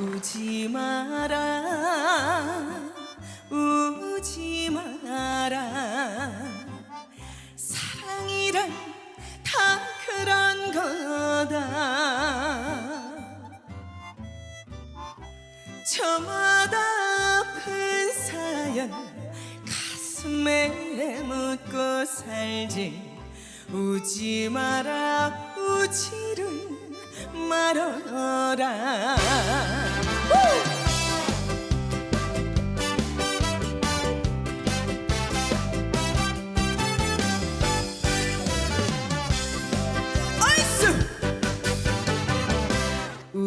우지 마라 우지 마라. 사랑이란 다 그런 거다. 저마다 아픈 사연 가슴에 묻고 살지. 우지 마라 우지를 말어라.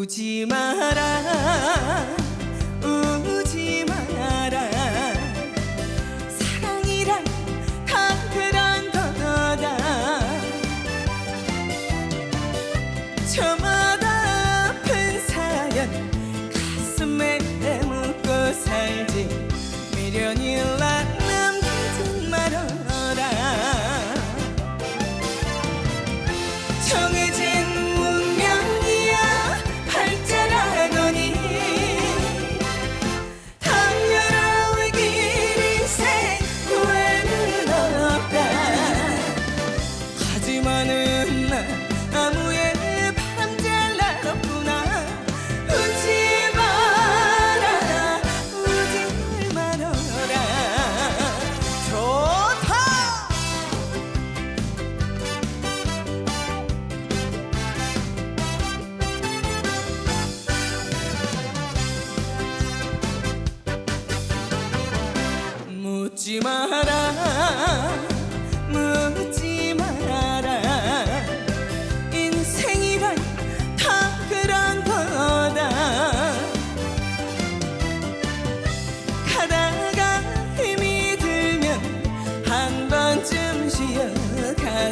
울지 마라.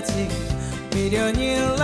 святі мільйонів.